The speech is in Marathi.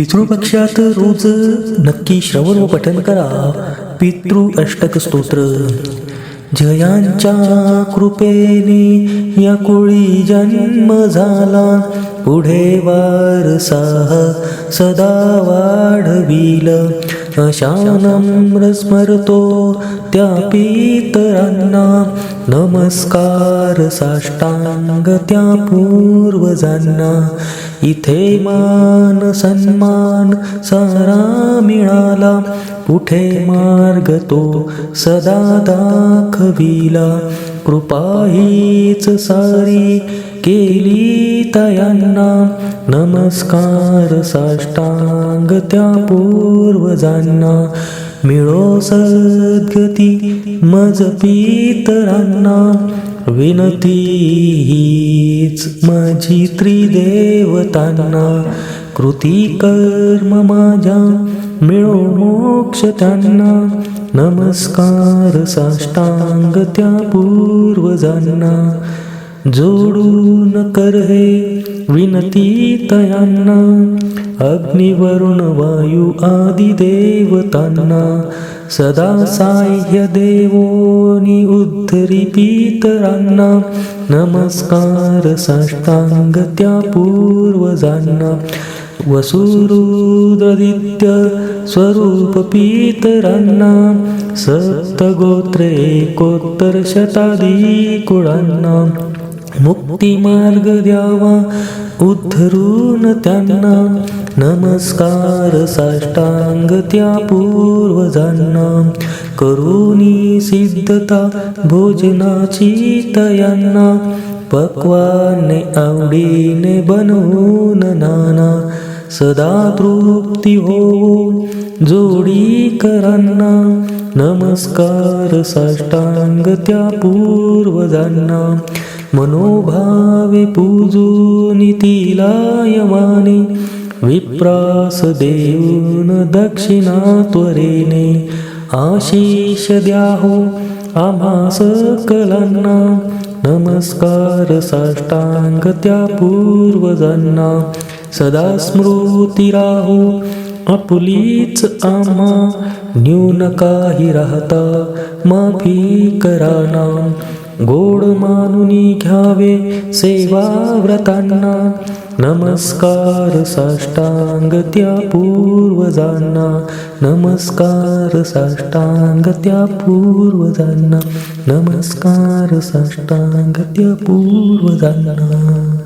पितृपक्षात रोज नक्की श्रवण व पठन करा. पितृ अष्टक स्तोत्र. जयांच्या कृपेने या कोळी जन्म झाला. पुढे वारसाह सदा वाढविल. अशा नम्र स्मरतो त्या पितरांना नमस्कार साष्टांग त्या पूर्वजांना. इथे मान सन्मान सारा मिळाला कुठे मार्ग तो सदा दाखविला. कृपा हीच सारी केली तयांना. नमस्कार साष्टांग त्या पूर्वजांना. मिळो सद्गती मज पितरांना विनती हीच माझी त्रिदेवतांना. कृती कर्म माझ्या मिळो मोक्ष त्यांना. नमस्कार साष्टांग त्या पूर्वजांना. जोडून कर हे विनती तयांना. अग्निवरुण वायू आदी देवतांना. सदा साह्य देवोनी उद्धरी पितरांना नमस्कार साष्टांग त्या पूर्वजांना. वसुरुदित्य स्वरूप पितरांना सप्तगोत्रे एकोत्तर शताधी कुळांना मुक्ती मार्ग द्यावा उद्धरून त्यांना नमस्कार साष्टांग त्या पूर्वजांना करुणी सिद्धता भोजनाची तयांना पक्वाने आवडीने बनवून नाना सदा तृप्ती हो जोडी करांना नमस्कार साष्टांग त्या पूर्वजांना. मनोभावे पूजून तिला यमाने विप्रास देऊन दक्षिणा त्वरेने आशिष द्या हो आम्हा सकलांना नमस्कार साष्टांग त्या पूर्वजांना. सदा स्मृती राहो आपुलीच आम्हा न्यून काही राहता माफी कराना गोड मानुनी घ्यावे सेवा व्रतांना नमस्कार साष्टांग त्या पूर्वजांना. नमस्कार साष्टांग त्या पूर्वजांना नमस्कार साष्टांग त्या पूर्वजांना.